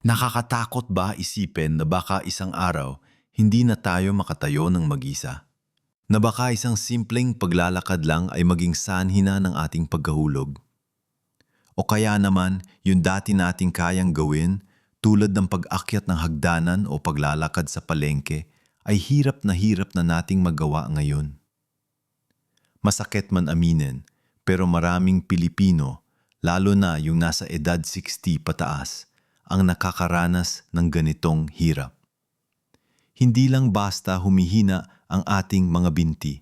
Nakakatakot ba isipin na baka isang araw hindi na tayo makatayo ng mag-isa? Na baka isang simpleng paglalakad lang ay maging sanhi na ng ating pagkahulog? O kaya naman yung dati nating kayang gawin tulad ng pag-akyat ng hagdanan o paglalakad sa palengke ay hirap na hirap na nating magawa ngayon. Masakit man aminin, pero maraming Pilipino, lalo na yung nasa edad 60 pataas, ang nakakaranas ng ganitong hirap. Hindi lang basta humihina ang ating mga binti,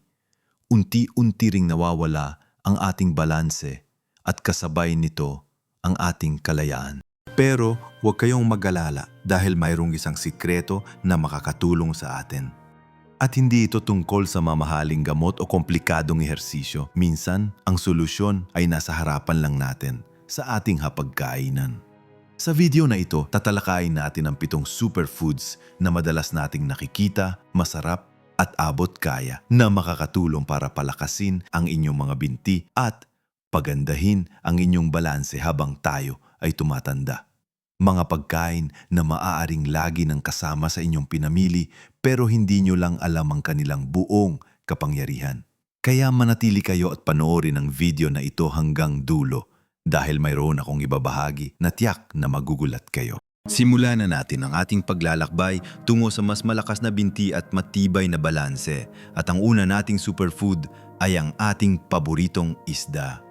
unti-unti ring nawawala ang ating balanse at kasabay nito ang ating kalayaan. Pero huwag kayong mag-alala dahil mayroong isang sikreto na makakatulong sa atin. At hindi ito tungkol sa mamahaling gamot o komplikadong ehersisyo. Minsan, ang solusyon ay nasa harapan lang natin sa ating hapagkainan. Sa video na ito, tatalakayin natin ang pitong superfoods na madalas nating nakikita, masarap at abot kaya na makakatulong para palakasin ang inyong mga binti at pagandahin ang inyong balanse habang tayo ay tumatanda. Mga pagkain na maaaring lagi ng kasama sa inyong pinamili pero hindi nyo lang alam ang kanilang buong kapangyarihan. Kaya manatili kayo at panoorin ang video na ito hanggang dulo dahil mayroon akong ibabahagi na tiyak na magugulat kayo. Simulan na natin ang ating paglalakbay tungo sa mas malakas na binti at matibay na balanse. At ang una nating superfood ay ang ating paboritong isda.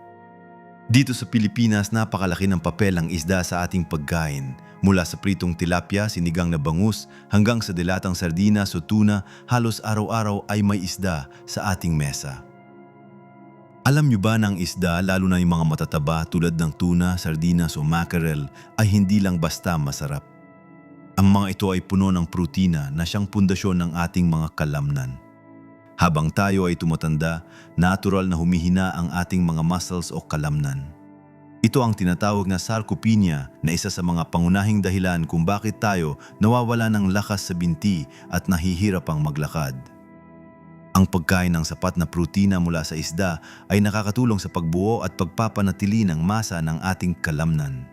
Dito sa Pilipinas, napakalaki ng papel ang isda sa ating pagkain. Mula sa pritong tilapia, sinigang na bangus, hanggang sa dilatang sardinas o tuna, halos araw-araw ay may isda sa ating mesa. Alam nyo ba na ang isda, lalo na yung mga matataba tulad ng tuna, sardinas o mackerel, ay hindi lang basta masarap. Ang mga ito ay puno ng protina na siyang pundasyon ng ating mga kalamnan. Habang tayo ay tumatanda, natural na humihina ang ating mga muscles o kalamnan. Ito ang tinatawag na sarcopenia na isa sa mga pangunahing dahilan kung bakit tayo nawawala ng lakas sa binti at nahihirapang maglakad. Ang pagkain ng sapat na protina mula sa isda ay nakakatulong sa pagbuo at pagpapanatili ng masa ng ating kalamnan.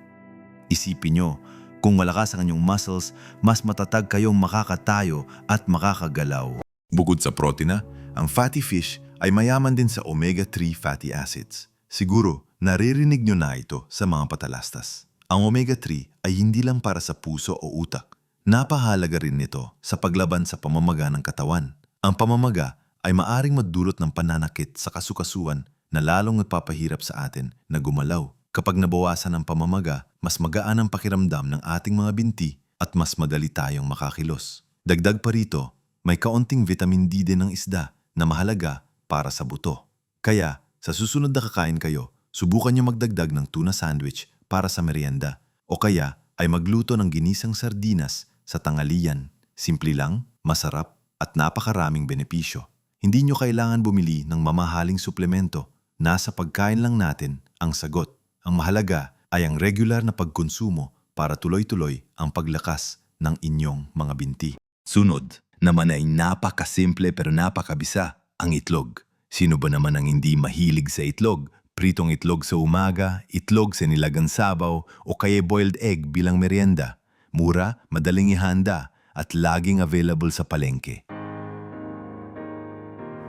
Isipin nyo, kung malakas ang inyong muscles, mas matatag kayong makakatayo at makakagalaw. Bukod sa protina, ang fatty fish ay mayaman din sa omega-3 fatty acids. Siguro, naririnig nyo na ito sa mga patalastas. Ang omega-3 ay hindi lang para sa puso o utak. Napahalaga rin nito sa paglaban sa pamamaga ng katawan. Ang pamamaga ay maaring magdulot ng pananakit sa kasukasuan na lalong nagpapahirap sa atin na gumalaw. Kapag nabawasan ang pamamaga, mas magaan ang pakiramdam ng ating mga binti at mas madali tayong makakilos. Dagdag pa rito, may kaunting vitamin D din ng isda na mahalaga para sa buto. Kaya, sa susunod na kakain kayo, subukan niyo magdagdag ng tuna sandwich para sa merienda o kaya ay magluto ng ginisang sardinas sa tangalian. Simple lang, masarap at napakaraming benepisyo. Hindi nyo kailangan bumili ng mamahaling suplemento. Nasa pagkain lang natin ang sagot. Ang mahalaga ay ang regular na pagkonsumo para tuloy-tuloy ang paglakas ng inyong mga binti. Sunod, naman ay napakasimple pero napakabisa, ang itlog. Sino ba naman ang hindi mahilig sa itlog? Pritong itlog sa umaga, itlog sa nilagang sabaw o kaya boiled egg bilang merienda. Mura, madaling ihanda at laging available sa palengke.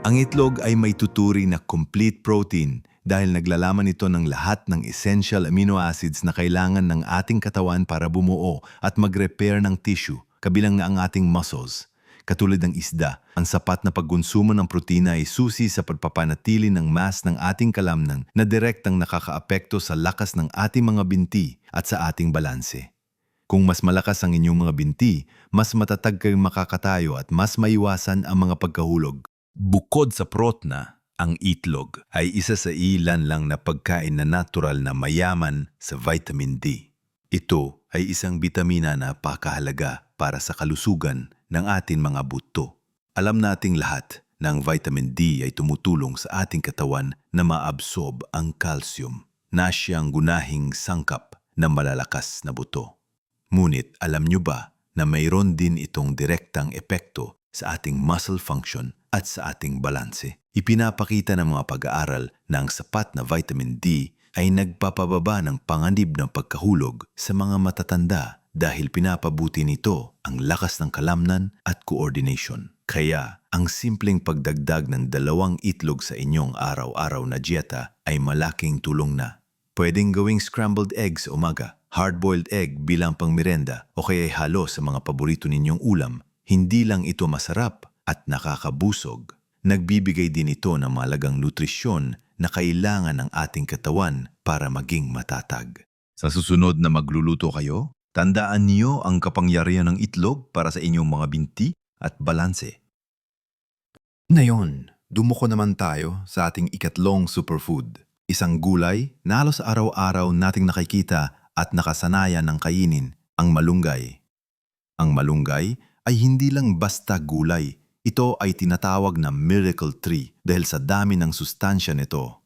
Ang itlog ay may tuturi na complete protein dahil naglalaman ito ng lahat ng essential amino acids na kailangan ng ating katawan para bumuo at mag-repair ng tissue, kabilang na ang ating muscles. Katulad ng isda, ang sapat na pagkonsumo ng protina ay susi sa pagpapanatili ng mass ng ating kalamnan na direktang nakakaapekto sa lakas ng ating mga binti at sa ating balanse. Kung mas malakas ang inyong mga binti, mas matatag kayong makakatayo at mas maiwasan ang mga pagkahulog. Bukod sa protna, ang itlog ay isa sa ilan lang na pagkain na natural na mayaman sa vitamin D. Ito ay isang bitamina na pakahalaga para sa kalusugan ng ating mga buto. Alam nating lahat na ang vitamin D ay tumutulong sa ating katawan na maabsorb ang calcium na siyang gunahing sangkap ng malalakas na buto. Ngunit alam nyo ba na mayroon din itong direktang epekto sa ating muscle function at sa ating balanse? Ipinapakita ng mga pag-aaral na ang sapat na vitamin D ay nagpapababa ng panganib ng pagkahulog sa mga matatanda dahil pinapabuti nito ang lakas ng kalamnan at coordination. Kaya, ang simpleng pagdagdag ng dalawang itlog sa inyong araw-araw na dieta ay malaking tulong na. Pwedeng gawing scrambled eggs umaga, hard-boiled egg bilang pangmerenda o kaya halo sa mga paborito ninyong ulam. Hindi lang ito masarap at nakakabusog. Nagbibigay din ito ng malagang nutrisyon na kailangan ng ating katawan para maging matatag. Sa susunod na magluluto kayo, tandaan niyo ang kapangyarihan ng itlog para sa inyong mga binti at balanse. Ngayon, dumuko naman tayo sa ating ikatlong superfood. Isang gulay na halos araw-araw nating nakikita at nakasanayan ng kainin, ang malunggay. Ang malunggay ay hindi lang basta gulay. Ito ay tinatawag na miracle tree dahil sa dami ng sustansya nito.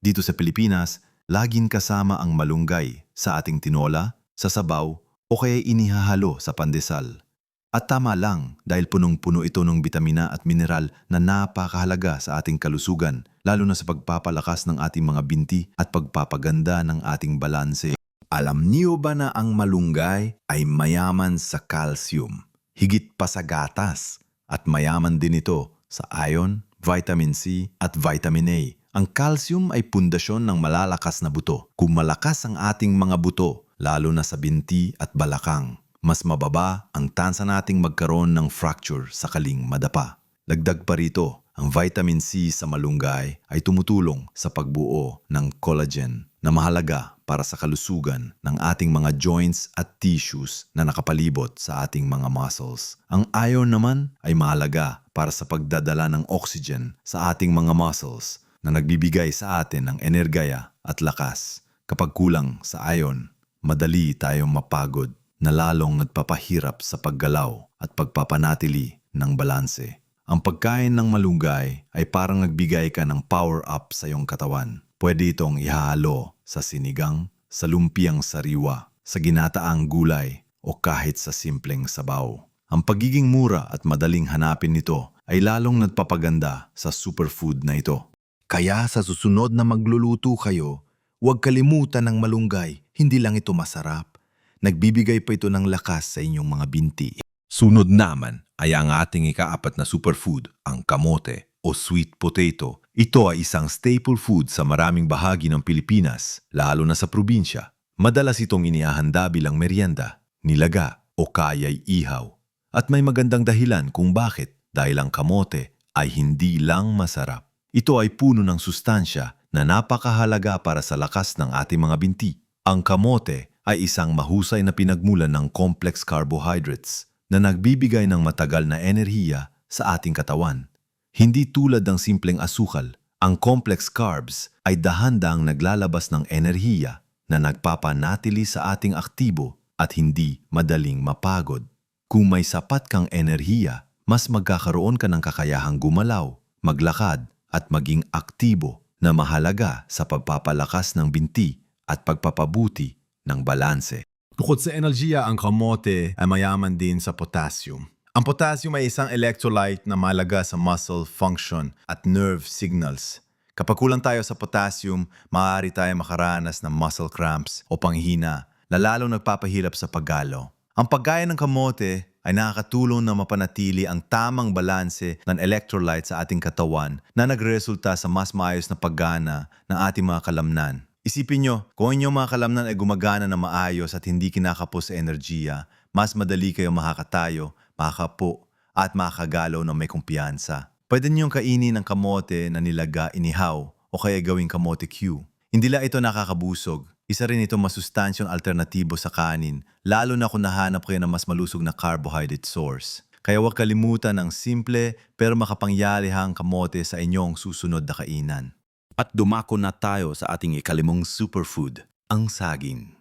Dito sa Pilipinas, laging kasama ang malunggay sa ating tinola, sa sabaw o kaya inihahalo sa pandesal. At tama lang dahil punong-puno ito ng bitamina at mineral na napakahalaga sa ating kalusugan, lalo na sa pagpapalakas ng ating mga binti at pagpapaganda ng ating balanse. Alam niyo ba na ang malunggay ay mayaman sa calcium, higit pa sa gatas, at mayaman din ito sa iron, vitamin C at vitamin A. Ang calcium ay pundasyon ng malalakas na buto. Kung malakas ang ating mga buto, lalo na sa binti at balakang, mas mababa ang tansa nating magkaroon ng fracture sakaling madapa. Lagdag pa rito, ang vitamin C sa malunggay ay tumutulong sa pagbuo ng collagen na mahalaga para sa kalusugan ng ating mga joints at tissues na nakapalibot sa ating mga muscles. Ang iron naman ay mahalaga para sa pagdadala ng oxygen sa ating mga muscles na nagbibigay sa atin ng energaya at lakas. Kapag kulang sa iron, madali tayong mapagod na lalong nagpapahirap sa paggalaw at pagpapanatili ng balanse. Ang pagkain ng malunggay ay parang nagbigay ka ng power up sa iyong katawan. Pwede itong ihalo sa sinigang, sa lumpiang sariwa, sa ginataang gulay o kahit sa simpleng sabaw. Ang pagiging mura at madaling hanapin nito ay lalong nagpapaganda sa superfood na ito. Kaya sa susunod na magluluto kayo, huwag kalimutan ng malunggay. Hindi lang ito masarap. Nagbibigay pa ito ng lakas sa inyong mga binti. Sunod naman ay ang ating ikaapat na superfood, ang kamote o sweet potato. Ito ay isang staple food sa maraming bahagi ng Pilipinas, lalo na sa probinsya. Madalas itong inihahanda bilang merienda, nilaga o kaya'y ihaw. At may magandang dahilan kung bakit dahil ang kamote ay hindi lang masarap. Ito ay puno ng sustansya na napakahalaga para sa lakas ng ating mga binti. Ang kamote ay isang mahusay na pinagmulan ng complex carbohydrates na nagbibigay ng matagal na enerhiya sa ating katawan. Hindi tulad ng simpleng asukal, ang complex carbs ay dahan-dahang naglalabas ng enerhiya na nagpapanatili sa ating aktibo at hindi madaling mapagod. Kung may sapat kang enerhiya, mas magkakaroon ka ng kakayahang gumalaw, maglakad at maging aktibo na mahalaga sa pagpapalakas ng binti at pagpapabuti ng balanse. Bukod sa enerhiya, ang kamote ay mayaman din sa potassium. Ang potassium ay isang electrolyte na malaga sa muscle function at nerve signals. Kapag kulang tayo sa potassium, maaari tayo makaranas ng muscle cramps o panghina na lalong nagpapahirap sa paggalaw. Ang pagkain ng kamote ay nakakatulong na mapanatili ang tamang balanse ng electrolyte sa ating katawan na nagresulta sa mas maayos na paggana ng ating mga kalamnan. Isipin nyo, kung inyong mga kalamnan ay gumagana na maayos at hindi kinakapos sa enerhiya, mas madali kayo makakatayo, makakapo, at makakagalaw ng may kumpiyansa. Pwede niyong kainin ang kamote na nilaga inihaw o kaya gawing kamote Q. Hindi lang ito nakakabusog. Isa rin ito masustansyong alternatibo sa kanin, lalo na kung nahanap kayo ng mas malusog na carbohydrate source. Kaya huwag kalimutan ang simple pero makapangyarihang kamote sa inyong susunod na kainan. At dumako na tayo sa ating ikalimong superfood, ang saging.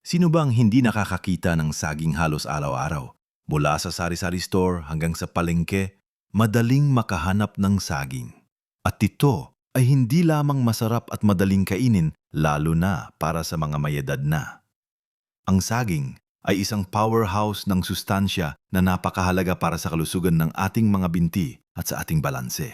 Sino bang hindi nakakakita ng saging halos araw-araw? Mula sa sari-sari store hanggang sa palengke, madaling makahanap ng saging. At ito ay hindi lamang masarap at madaling kainin lalo na para sa mga mayedad na. Ang saging ay isang powerhouse ng sustansya na napakahalaga para sa kalusugan ng ating mga binti at sa ating balanse.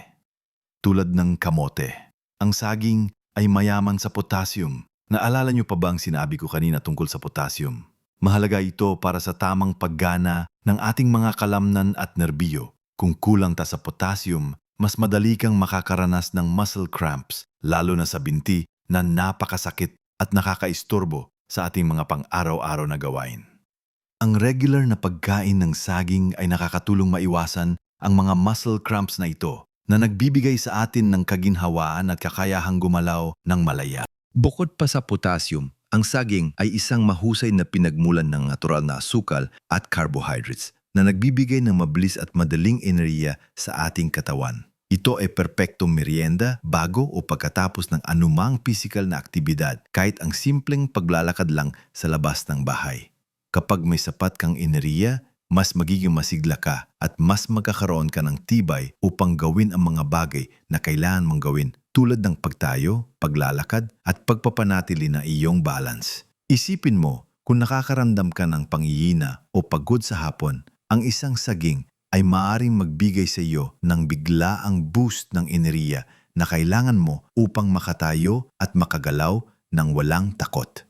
Tulad ng kamote, ang saging ay mayaman sa potassium. Naalala niyo pa ba ang sinabi ko kanina tungkol sa potassium? Mahalaga ito para sa tamang paggana ng ating mga kalamnan at nerbiyo. Kung kulang ta sa potassium, mas madali kang makakaranas ng muscle cramps, lalo na sa binti na napakasakit at nakakaisturbo sa ating mga pang-araw-araw na gawain. Ang regular na pagkain ng saging ay nakakatulong maiwasan ang mga muscle cramps na ito na nagbibigay sa atin ng kaginhawaan at kakayahang gumalaw ng malaya. Bukod pa sa potassium, ang saging ay isang mahusay na pinagmulan ng natural na asukal at carbohydrates na nagbibigay ng mabilis at madaling enerhiya sa ating katawan. Ito ay perpektong merienda bago o pagkatapos ng anumang physical na aktibidad kahit ang simpleng paglalakad lang sa labas ng bahay. Kapag may sapat kang enerhiya, mas magiging masigla ka at mas magkakaroon ka ng tibay upang gawin ang mga bagay na kailangan mong gawin tulad ng pagtayo, paglalakad at pagpapanatili na iyong balance. Isipin mo kung nakakaramdam ka ng pangihina o pagod sa hapon, ang isang saging ay maaring magbigay sa iyo ng biglaang boost ng enerhiya na kailangan mo upang makatayo at makagalaw ng walang takot.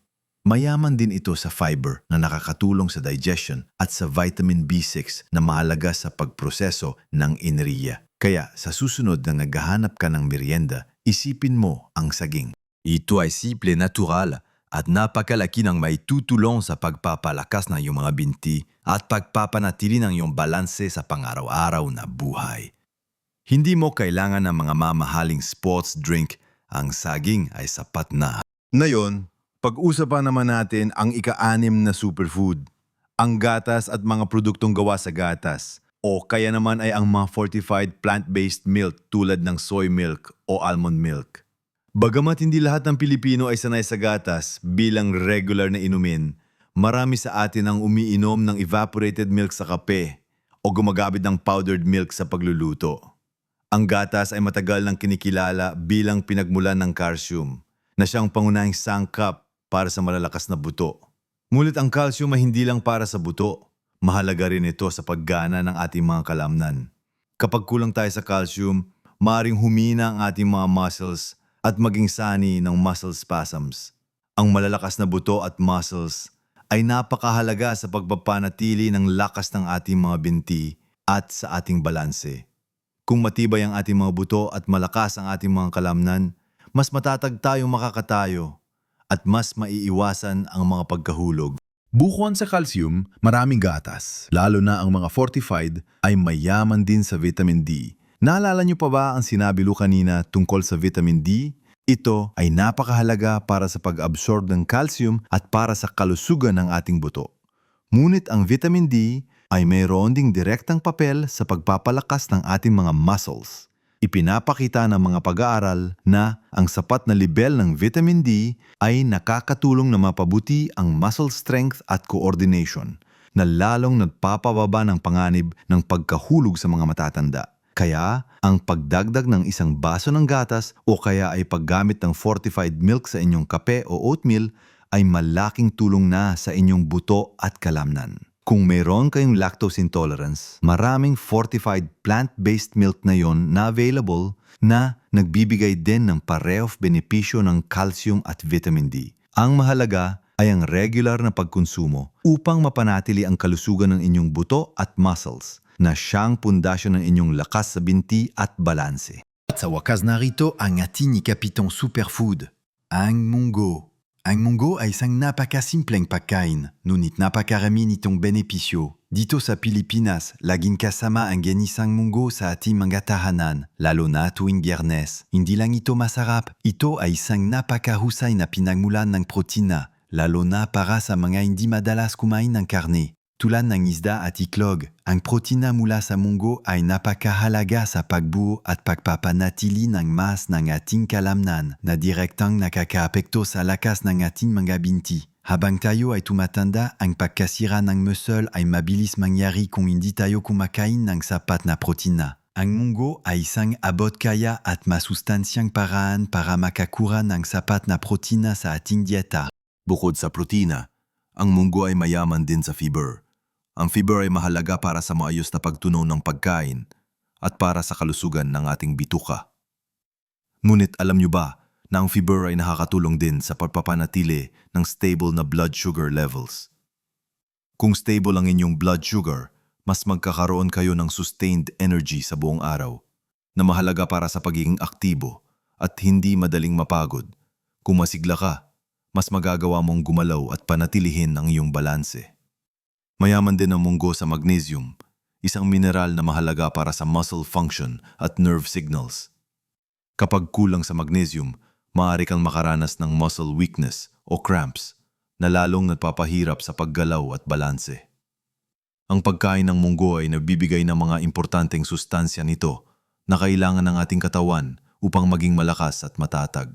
Mayaman din ito sa fiber na nakakatulong sa digestion at sa vitamin B6 na mahalaga sa pagproseso ng enerhiya. Kaya sa susunod na naghahanap ka ng merienda, isipin mo ang saging. Ito ay simple natural at napakalaki ng may tutulong sa pagpapalakas ng iyong mga binti at pagpapanatili ng iyong balanse sa pang-araw-araw na buhay. Hindi mo kailangan ng mga mamahaling sports drink, ang saging ay sapat na. Ngayon, pag-usapan naman natin ang ika-anim na superfood, ang gatas at mga produktong gawa sa gatas, o kaya naman ay ang mga fortified plant-based milk tulad ng soy milk o almond milk. Bagamat hindi lahat ng Pilipino ay sanay sa gatas bilang regular na inumin, marami sa atin ang umiinom ng evaporated milk sa kape o gumagamit ng powdered milk sa pagluluto. Ang gatas ay matagal nang kinikilala bilang pinagmulan ng calcium na siyang pangunahing sangkap para sa malalakas na buto. Ngunit ang calcium ay hindi lang para sa buto. Mahalaga rin ito sa paggana ng ating mga kalamnan. Kapag kulang tayo sa calcium, maaaring humina ang ating mga muscles at maging sani ng muscle spasms. Ang malalakas na buto at muscles ay napakahalaga sa pagpapanatili ng lakas ng ating mga binti at sa ating balanse. Kung matibay ang ating mga buto at malakas ang ating mga kalamnan, mas matatag tayong makakatayo at mas maiiwasan ang mga pagkahulog. Bukod sa calcium, maraming gatas, lalo na ang mga fortified, ay mayaman din sa vitamin D. Naalala niyo pa ba ang sinabi Lu kanina tungkol sa vitamin D? Ito ay napakahalaga para sa pag-absorb ng calcium at para sa kalusugan ng ating buto. Ngunit ang vitamin D ay mayroon ding direktang papel sa pagpapalakas ng ating mga muscles. Ipinapakita ng mga pag-aaral na ang sapat na level ng vitamin D ay nakakatulong na mapabuti ang muscle strength at coordination na lalong nagpapababa ng panganib ng pagkahulog sa mga matatanda. Kaya, ang pagdagdag ng isang baso ng gatas o kaya ay paggamit ng fortified milk sa inyong kape o oatmeal ay malaking tulong na sa inyong buto at kalamnan. Kung mayroon kayong lactose intolerance, maraming fortified plant-based milk na yon na available na nagbibigay din ng parehong benepisyo ng calcium at vitamin D. Ang mahalaga ay ang regular na pagkonsumo upang mapanatili ang kalusugan ng inyong buto at muscles na siyang pundasyon ng inyong lakas sa binti at balanse. At sa wakas narito ang ating ikapitong superfood, ang munggo. Ang munggo ay isang napakasimpleng pagkain, ngunit napakarami nitong benepisyo. Dito sa Pilipinas, laging kasama ang ginisang munggo sa ating mga tahanan, lalo na tuwing biyernes. Hindi ito masarap, ito ay isang napakahusay na pinagmulan ng protina, lalo na para sa mga hindi madalas kumain ng. Tulad ng isda at iklog, ang protina mula sa munggo ay napakahalaga sa pagbuo at pagpapanatili ng mas ng ating kalamnan na direktang nakakaapekto sa lakas ng ating mga binti. Habang tayo ay tumatanda, ang pagkasira ng muscle ay mabilis mangyari kung hindi tayo kumakain ng sapat na protina. Ang munggo ay isang abot kaya at masustansyang paraan para makakura ng sapat na protina sa ating dieta. Bukod sa protina, ang munggo ay mayaman din sa fiber. Ang fiber ay mahalaga para sa maayos na pagtunaw ng pagkain at para sa kalusugan ng ating bituka. Ngunit alam niyo ba na ang fiber ay nakakatulong din sa pagpapanatili ng stable na blood sugar levels? Kung stable ang inyong blood sugar, mas magkakaroon kayo ng sustained energy sa buong araw na mahalaga para sa pagiging aktibo at hindi madaling mapagod. Kung masigla ka, mas magagawa mong gumalaw at panatilihin ang iyong balanse. Mayaman din ang munggo sa magnesium, isang mineral na mahalaga para sa muscle function at nerve signals. Kapag kulang sa magnesium, maaari kang makaranas ng muscle weakness o cramps na lalong nagpapahirap sa paggalaw at balanse. Ang pagkain ng munggo ay nagbibigay ng mga importanteng sustansya nito na kailangan ng ating katawan upang maging malakas at matatag.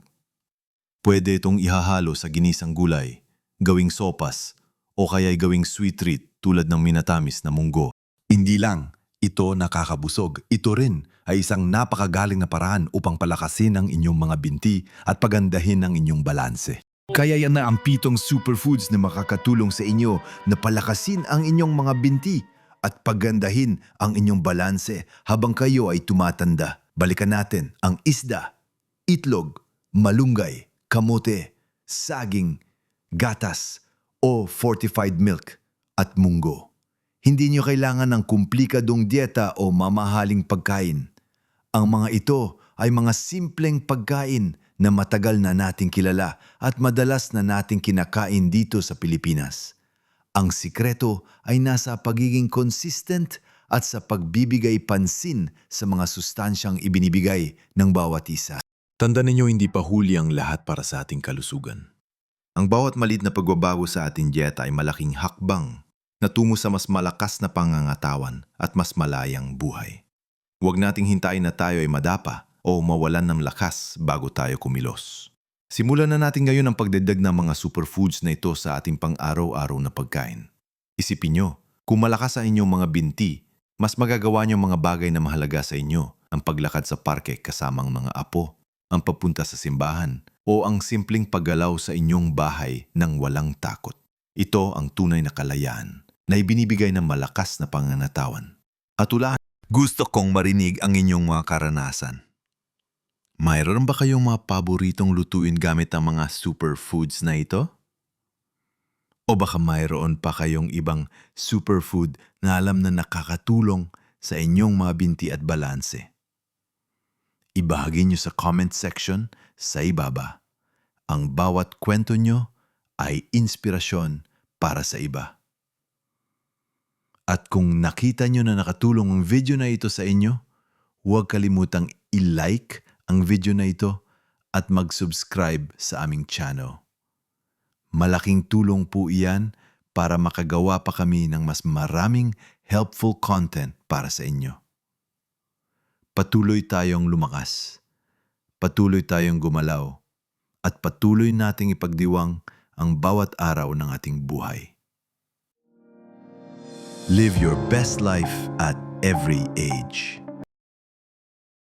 Pwede itong ihahalo sa ginisang gulay, gawing sopas, o kaya'y gawing sweet treat tulad ng minatamis na munggo. Hindi lang ito nakakabusog, ito rin ay isang napakagaling na paraan upang palakasin ang inyong mga binti at pagandahin ang inyong balanse. Kaya yan na ang pitong superfoods na makakatulong sa inyo na palakasin ang inyong mga binti at pagandahin ang inyong balanse habang kayo ay tumatanda. Balikan natin ang isda, itlog, malunggay, kamote, saging, gatas o fortified milk at munggo. Hindi nyo kailangan ng komplikadong dieta o mamahaling pagkain. Ang mga ito ay mga simpleng pagkain na matagal na nating kilala at madalas na nating kinakain dito sa Pilipinas. Ang sikreto ay nasa pagiging consistent at sa pagbibigay pansin sa mga sustansyang ibinibigay ng bawat isa. Tanda ninyo hindi pa huli ang lahat para sa ating kalusugan. Ang bawat malit na pagbabago sa ating dieta ay malaking hakbang na tungo sa mas malakas na pangangatawan at mas malayang buhay. Huwag nating hintayin na tayo ay madapa o mawalan ng lakas bago tayo kumilos. Simulan na natin ngayon ang pagdadag ng mga superfoods na ito sa ating pang-araw-araw na pagkain. Isipin nyo, kung malakas ang inyong mga binti, mas magagawa nyo mga bagay na mahalaga sa inyo, ang paglakad sa parke kasamang mga apo, ang papunta sa simbahan, o ang simpleng paggalaw sa inyong bahay ng walang takot. Ito ang tunay na kalayaan na ibinibigay ng malakas na pangangatawan. At ulaan, Gusto kong marinig ang inyong mga karanasan. mayroon ba kayong mga paboritong lutuin gamit ang mga superfoods na ito? O baka mayroon pa kayong ibang superfood na alam na nakakatulong sa inyong mga binti at balanse? Ibahagi nyo sa comment section sa ibaba. Ang bawat kwento nyo ay inspirasyon para sa iba. At kung nakita nyo na nakatulong ang video na ito sa inyo, huwag kalimutang i-like ang video na ito at mag-subscribe sa aming channel. Malaking tulong po iyan para makagawa pa kami ng mas maraming helpful content para sa inyo. Patuloy tayong lumakas, patuloy tayong gumalaw, at patuloy nating ipagdiwang ang bawat araw ng ating buhay. Live your best life at every age.